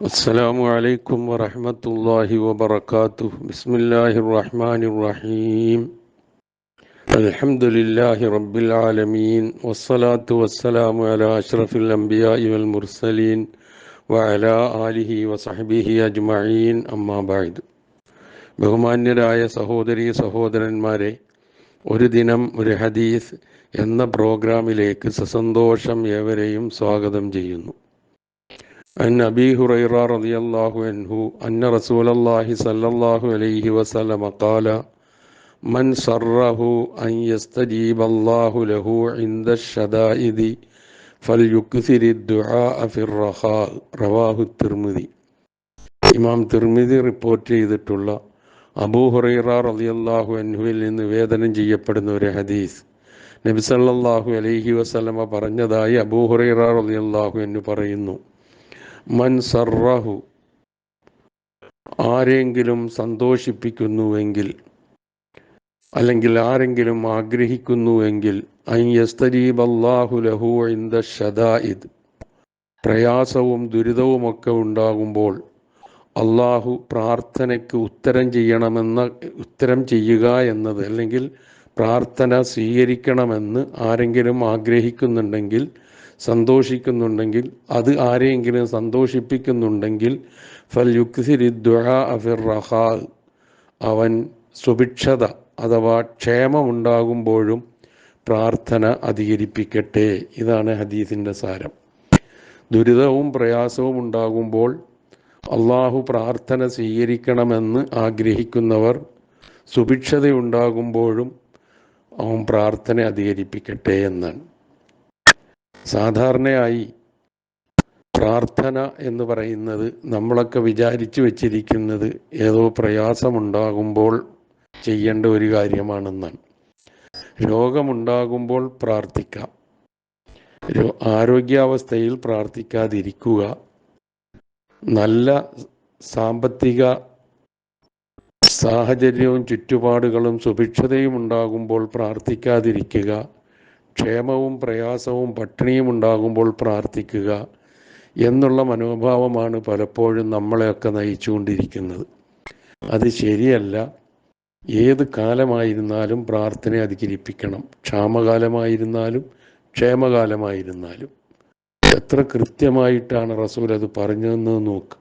السلام عليكم ورحمة الله وبركاته بسم الله الرحمن الرحيم الحمد لله رب العالمين والصلاة والسلام على أشرف الأنبياء والمرسلين وعلى آله وصحبه أجمعين أما بعد ബഹുമാന്യരായ സഹോദരി സഹോദരന്മാരെ ഒരു ദിനം ഒരു ഹദീസ് എന്ന പ്രോഗ്രാമിലേക്ക് സസന്തോഷം ഏവരെയും സ്വാഗതം ചെയ്യുന്നു عن أبي هريرة رضي الله عنه أن رسول الله صلى الله عليه وسلم قال من سره أن يستجيب الله له عند الشدائد فليكثر الدعاء في الرخاء رواه الترمذي ഇമാം തിർമിതി റിപ്പോർട്ട് ചെയ്തിട്ടുള്ള അബൂ ഹുറൈറ റളിയല്ലാഹു അൻഹുവിൽ നിന്ന് നിവേദനം ചെയ്യപ്പെടുന്ന ഒരു ഹദീസ് നബി സല്ലല്ലാഹു അലൈഹി വസല്ലമ പറഞ്ഞതായി അബൂ ഹുറൈറ റളിയല്ലാഹു അൻഹു പറയുന്നു മൻ ആരെങ്കിലും സന്തോഷിപ്പിക്കുന്നുവെങ്കിൽ അല്ലെങ്കിൽ ആരെങ്കിലും ആഗ്രഹിക്കുന്നുവെങ്കിൽ അയ്യസ്തരീബല്ലാഹു ലഹു ഇന്ദ പ്രയാസവും ദുരിതവുമൊക്കെ ഉണ്ടാകുമ്പോൾ അള്ളാഹു പ്രാർത്ഥനയ്ക്ക് ഉത്തരം ചെയ്യണമെന്ന ഉത്തരം ചെയ്യുക എന്നത് അല്ലെങ്കിൽ പ്രാർത്ഥന സ്വീകരിക്കണമെന്ന് ആരെങ്കിലും ആഗ്രഹിക്കുന്നുണ്ടെങ്കിൽ സന്തോഷിക്കുന്നുണ്ടെങ്കിൽ അത് ആരെയെങ്കിലും സന്തോഷിപ്പിക്കുന്നുണ്ടെങ്കിൽ ഫൽ യുക്സിരി അവൻ സുഭിക്ഷത അഥവാ ക്ഷേമമുണ്ടാകുമ്പോഴും പ്രാർത്ഥന അധികരിപ്പിക്കട്ടെ. ഇതാണ് ഹദീസിന്റെ സാരം. ദുരിതവും പ്രയാസവും ഉണ്ടാകുമ്പോൾ അള്ളാഹു പ്രാർത്ഥന സ്വീകരിക്കണമെന്ന് ആഗ്രഹിക്കുന്നവർ സുഭിക്ഷതയുണ്ടാകുമ്പോഴും അവൻ പ്രാർത്ഥന അധികരിപ്പിക്കട്ടെ എന്നാണ്. സാധാരണയായി പ്രാർത്ഥന എന്ന് പറയുന്നത് നമ്മളൊക്കെ വിചാരിച്ചു വച്ചിരിക്കുന്നത് ഏതോ പ്രയാസമുണ്ടാകുമ്പോൾ ചെയ്യേണ്ട ഒരു കാര്യമാണെന്നാണ്. രോഗമുണ്ടാകുമ്പോൾ പ്രാർത്ഥിക്കാം. ആരോഗ്യാവസ്ഥയിൽ പ്രാർത്ഥിക്കാതിരിക്കുക. നല്ല സാമ്പത്തിക സാഹചര്യവും ചുറ്റുപാടുകളും സുഭിക്ഷതയും ഉണ്ടാകുമ്പോൾ പ്രാർത്ഥിക്കാതിരിക്കുക. ക്ഷേമവും പ്രയാസവും പട്ടിണിയും ഉണ്ടാകുമ്പോൾ പ്രാർത്ഥിക്കുക എന്നുള്ള മനോഭാവമാണ് പലപ്പോഴും നമ്മളെയൊക്കെ നയിച്ചുകൊണ്ടിരിക്കുന്നത്. അത് ശരിയല്ല. ഏത് കാലമായിരുന്നാലും പ്രാർത്ഥന അധികരിപ്പിക്കണം. ക്ഷാമകാലമായിരുന്നാലും ക്ഷേമകാലമായിരുന്നാലും. എത്ര കൃത്യമായിട്ടാണ് റസൂൽ അത് പറഞ്ഞതെന്ന് നോക്ക്.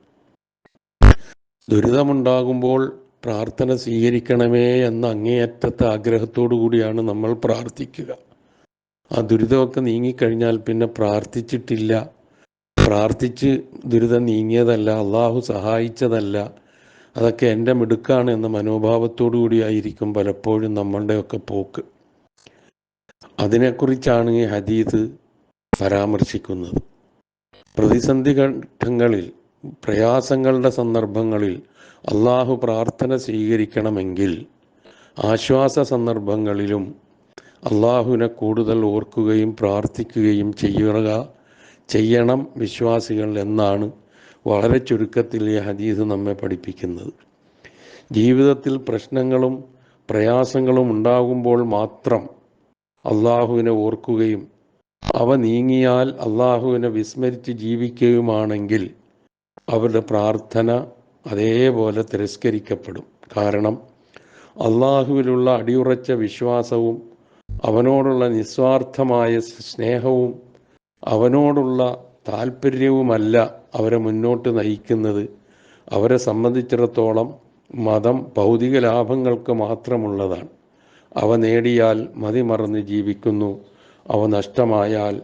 ദുരിതമുണ്ടാകുമ്പോൾ പ്രാർത്ഥന സ്വീകരിക്കണമേ എന്ന അങ്ങേയറ്റത്തെ ആഗ്രഹത്തോടു കൂടിയാണ് നമ്മൾ പ്രാർത്ഥിക്കുക. ആ ദുരിതമൊക്കെ നീങ്ങിക്കഴിഞ്ഞാൽ പിന്നെ പ്രാർത്ഥിച്ചിട്ടില്ല. പ്രാർത്ഥിച്ച് ദുരിതം നീങ്ങിയതല്ല അള്ളാഹു സഹായിച്ചതല്ല. അതൊക്കെ എന്റെ മിടുക്കാണ് എന്ന മനോഭാവത്തോടു കൂടിയായിരിക്കും പലപ്പോഴും നമ്മളുടെയൊക്കെ പോക്ക്. അതിനെക്കുറിച്ചാണ് ഈ ഹദീദ് പരാമർശിക്കുന്നത്. പ്രതിസന്ധി ഘട്ടങ്ങളിൽ പ്രയാസങ്ങളുടെ സന്ദർഭങ്ങളിൽ അള്ളാഹു പ്രാർത്ഥന സ്വീകരിക്കണമെങ്കിൽ ആശ്വാസ സന്ദർഭങ്ങളിലും അള്ളാഹുവിനെ കൂടുതൽ ഓർക്കുകയും പ്രാർത്ഥിക്കുകയും ചെയ്യുക ചെയ്യണം വിശ്വാസികൾ എന്നാണ് വളരെ ചുരുക്കത്തിൽ ഈ ഹദീസ് നമ്മെ പഠിപ്പിക്കുന്നത്. ജീവിതത്തിൽ പ്രശ്നങ്ങളും പ്രയാസങ്ങളും ഉണ്ടാകുമ്പോൾ മാത്രം അള്ളാഹുവിനെ ഓർക്കുകയും അവ നീങ്ങിയാൽ അള്ളാഹുവിനെ വിസ്മരിച്ച് ജീവിക്കുകയുമാണെങ്കിൽ അവരുടെ പ്രാർത്ഥന അതേപോലെ തിരസ്കരിക്കപ്പെടും. കാരണം അള്ളാഹുവിലുള്ള അടിയുറച്ച വിശ്വാസവും അവനോടുള്ള നിസ്വാർത്ഥമായ സ്നേഹവും അവനോടുള്ള താല്പര്യവുമല്ല അവരെ മുന്നോട്ട് നയിക്കുന്നത്. അവരെ സംബന്ധിച്ചിടത്തോളം മതം ഭൗതിക ലാഭങ്ങൾക്ക് മാത്രമുള്ളതാണ്. അവ നേടിയാൽ മതിമറന്ന് ജീവിക്കുന്നു. അവ നഷ്ടമായാൽ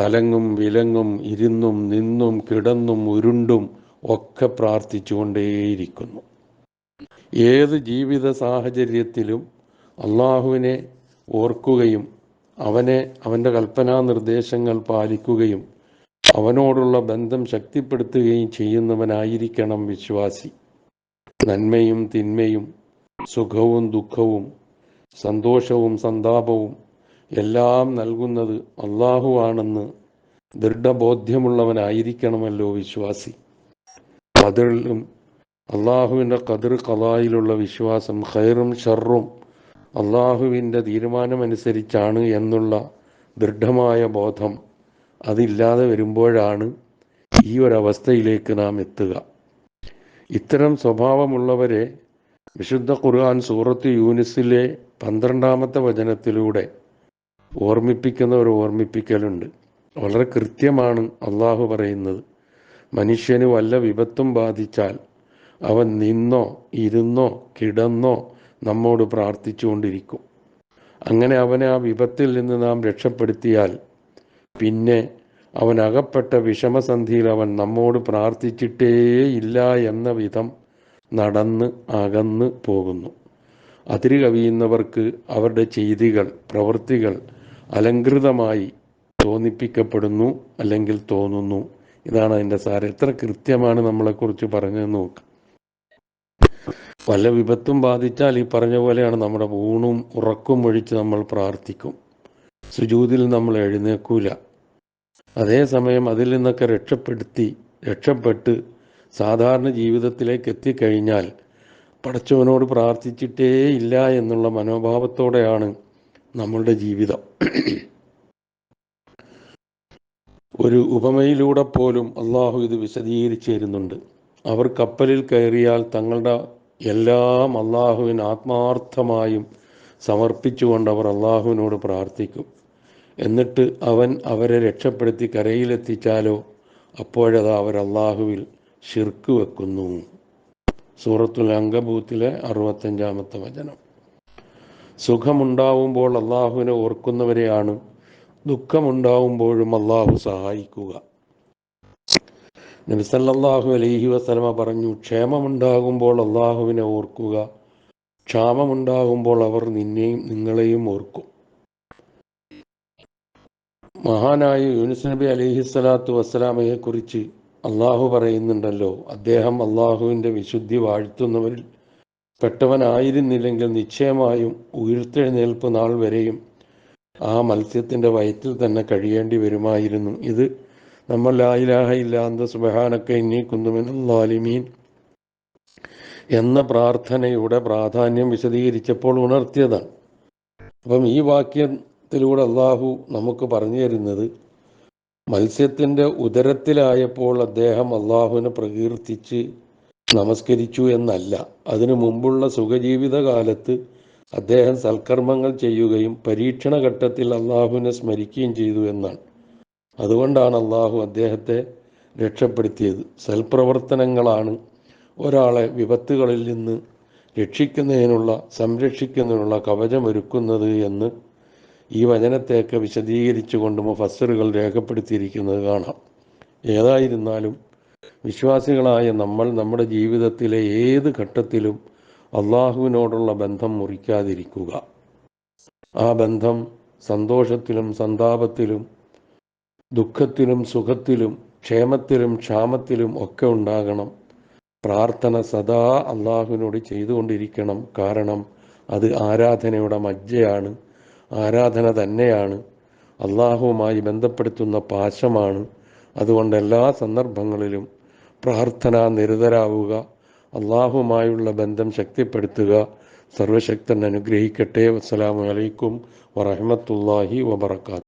തലങ്ങും വിലങ്ങും ഇരുന്നും നിന്നും കിടന്നും ഉരുണ്ടും ഒക്കെ പ്രാർത്ഥിച്ചുകൊണ്ടേയിരിക്കുന്നു. ഏത് ജീവിത സാഹചര്യത്തിലും അള്ളാഹുവിനെ ഓർക്കുകയും അവനെ അവന്റെ കൽപ്പനാ നിർദ്ദേശങ്ങൾ പാലിക്കുകയും അവനോടുള്ള ബന്ധം ശക്തിപ്പെടുത്തുകയും ചെയ്യുന്നവനായിരിക്കണം വിശ്വാസി. നന്മയും തിന്മയും സുഖവും ദുഃഖവും സന്തോഷവും സന്താപവും എല്ലാം നൽകുന്നത് അള്ളാഹുവാണെന്ന് ദൃഢബോധ്യമുള്ളവനായിരിക്കണമല്ലോ വിശ്വാസി. കതിറിലും അള്ളാഹുവിന്റെ കതിർ കലായിലുള്ള വിശ്വാസം ഖൈറും ഷറും അള്ളാഹുവിന്റെ തീരുമാനമനുസരിച്ചാണ് എന്നുള്ള ദൃഢമായ ബോധം അതില്ലാതെ വരുമ്പോഴാണ് ഈ ഒരവസ്ഥയിലേക്ക് നാം എത്തുക. ഇത്തരം സ്വഭാവമുള്ളവരെ വിശുദ്ധ ഖുർആൻ സൂറത്ത് യൂനിസിലെ പന്ത്രണ്ടാമത്തെ വചനത്തിലൂടെ ഓർമ്മിപ്പിക്കുന്ന ഒരു ഓർമ്മിപ്പിക്കലുണ്ട്. വളരെ കൃത്യമാണ് അള്ളാഹു പറയുന്നത്. മനുഷ്യന് വല്ല വിപത്തും ബാധിച്ചാൽ അവൻ നിന്നോ ഇരുന്നോ കിടന്നോ നമ്മോട് പ്രാർത്ഥിച്ചുകൊണ്ടിരിക്കും. അങ്ങനെ അവനെ ആ വിപത്തിൽ നിന്ന് നാം രക്ഷപ്പെടുത്തിയാൽ പിന്നെ അവൻ അകപ്പെട്ട വിഷമസന്ധിയിൽ അവൻ നമ്മോട് പ്രാർത്ഥിച്ചിട്ടേയില്ല എന്ന വിധം നടന്ന് അകന്ന് പോകുന്നു. അതിര് കവിയുന്നവർക്ക് അവരുടെ ചെയ്തികൾ പ്രവൃത്തികൾ അലങ്കൃതമായി തോന്നിപ്പിക്കപ്പെടുന്നു അല്ലെങ്കിൽ തോന്നുന്നു. ഇതാണ് അതിന്റെ സാരം. എത്ര കൃത്യമാണ് നമ്മളെക്കുറിച്ച് പറഞ്ഞത് നോക്ക്. വല്ല വിപത്തും ബാധിച്ചാൽ ഈ പറഞ്ഞ പോലെയാണ് നമ്മുടെ ഊണും ഉറക്കും ഒഴിച്ച് നമ്മൾ പ്രാർത്ഥിക്കും. സുജൂതിൽ നമ്മൾ എഴുന്നേക്കൂല. അതേസമയം അതിൽ നിന്നൊക്കെ രക്ഷപ്പെടുത്തി രക്ഷപ്പെട്ട് സാധാരണ ജീവിതത്തിലേക്ക് എത്തിക്കഴിഞ്ഞാൽ പടച്ചവനോട് പ്രാർത്ഥിച്ചിട്ടേ ഇല്ല എന്നുള്ള മനോഭാവത്തോടെയാണ് നമ്മളുടെ ജീവിതം. ഒരു ഉപമയിലൂടെ പോലും അള്ളാഹു ഇത് വിശദീകരിച്ചു തരുന്നുണ്ട് അവർ കപ്പലിൽ കയറിയാൽ തങ്ങളുടെ എല്ലാം അള്ളാഹുവിന് ആത്മാർത്ഥമായും സമർപ്പിച്ചുകൊണ്ട് അവർ അള്ളാഹുവിനോട് പ്രാർത്ഥിക്കും. എന്നിട്ട് അവൻ അവരെ രക്ഷപ്പെടുത്തി കരയിലെത്തിച്ചാലോ? അപ്പോഴത് അവർ അള്ളാഹുവിൽ ഷിർക്ക് വെക്കുന്നു. സൂറത്തുൽ അങ്കബൂത്തിലെ അറുപത്തഞ്ചാമത്തെ വചനം. സുഖമുണ്ടാവുമ്പോൾ അള്ളാഹുവിനെ ഓർക്കുന്നവരെയാണ് ദുഃഖമുണ്ടാവുമ്പോഴും അള്ളാഹു സഹായിക്കുക. നബിസല്ലാഹു അലൈഹി വസ്ലമ പറഞ്ഞു ക്ഷേമമുണ്ടാകുമ്പോൾ അള്ളാഹുവിനെ ഓർക്കുക. ക്ഷാമമുണ്ടാകുമ്പോൾ അവർ നിന്നെയും നിങ്ങളെയും ഓർക്കും. മഹാനായ യൂനുസ് നബി അലൈഹി സ്വലാത്തു വസ്സലാമയെ കുറിച്ച് അള്ളാഹു പറയുന്നുണ്ടല്ലോ അദ്ദേഹം അള്ളാഹുവിന്റെ വിശുദ്ധി വാഴ്ത്തുന്നവരിൽ പെട്ടവനായിരുന്നില്ലെങ്കിൽ നിശ്ചയമായും ഉയർത്തെഴുന്നേൽപ്പ് നാൾ വരെയും ആ മത്സ്യത്തിന്റെ വയറ്റിൽ തന്നെ കഴിയേണ്ടി വരുമായിരുന്നു. ഇത് നമ്മൾ ലായിലാഹ ഇല്ലാന്ത സുബഹാനൊക്കെ ഇനി എന്ന പ്രാർത്ഥനയുടെ പ്രാധാന്യം വിശദീകരിച്ചപ്പോൾ ഉണർത്തിയതാണ്. അപ്പം ഈ വാക്യത്തിലൂടെ അള്ളാഹു നമുക്ക് പറഞ്ഞു തരുന്നത് മത്സ്യത്തിന്റെ ഉദരത്തിലായപ്പോൾ അദ്ദേഹം അള്ളാഹുവിനെ പ്രകീർത്തിച്ച് നമസ്കരിച്ചു എന്നല്ല. അതിനു മുമ്പുള്ള സുഖജീവിത കാലത്ത് അദ്ദേഹം സൽക്കർമ്മങ്ങൾ ചെയ്യുകയും പരീക്ഷണ ഘട്ടത്തിൽ അള്ളാഹുവിനെ സ്മരിക്കുകയും ചെയ്തു എന്നാണ്. അതുകൊണ്ടാണ് അള്ളാഹു അദ്ദേഹത്തെ രക്ഷപ്പെടുത്തിയത്. സൽപ്രവർത്തനങ്ങളാണ് ഒരാളെ വിപത്തുകളിൽ നിന്ന് രക്ഷിക്കുന്നതിനുള്ള സംരക്ഷിക്കുന്നതിനുള്ള കവചമൊരുക്കുന്നത് എന്ന് ഈ വചനത്തെയൊക്കെ വിശദീകരിച്ചുകൊണ്ട് മുഫസ്സറുകൾ രേഖപ്പെടുത്തിയിരിക്കുന്നത് കാണാം. ഏതായിരുന്നാലും വിശ്വാസികളായ നമ്മൾ നമ്മുടെ ജീവിതത്തിലെ ഏത് ഘട്ടത്തിലും അള്ളാഹുവിനോടുള്ള ബന്ധം മുറിക്കാതിരിക്കുക. ആ ബന്ധം സന്തോഷത്തിലും സന്താപത്തിലും ദുഃഖത്തിലും സുഖത്തിലും ക്ഷേമത്തിലും ക്ഷാമത്തിലും ഒക്കെ ഉണ്ടാകണം. പ്രാർത്ഥന സദാ അള്ളാഹുവിനോട് ചെയ്തുകൊണ്ടിരിക്കണം. കാരണം അത് ആരാധനയുടെ മജ്ജയാണ്. ആരാധന തന്നെയാണ്. അള്ളാഹുവുമായി ബന്ധപ്പെടുത്തുന്ന പാശമാണ്. അതുകൊണ്ട് എല്ലാ സന്ദർഭങ്ങളിലും പ്രാർത്ഥന നിരതരാവുക. അള്ളാഹുമായുള്ള ബന്ധം ശക്തിപ്പെടുത്തുക. സർവശക്തൻ അനുഗ്രഹിക്കട്ടെ. വസ്സലാമു അലൈക്കും വറഹമത്തല്ലാഹി വബർക്കാത്തു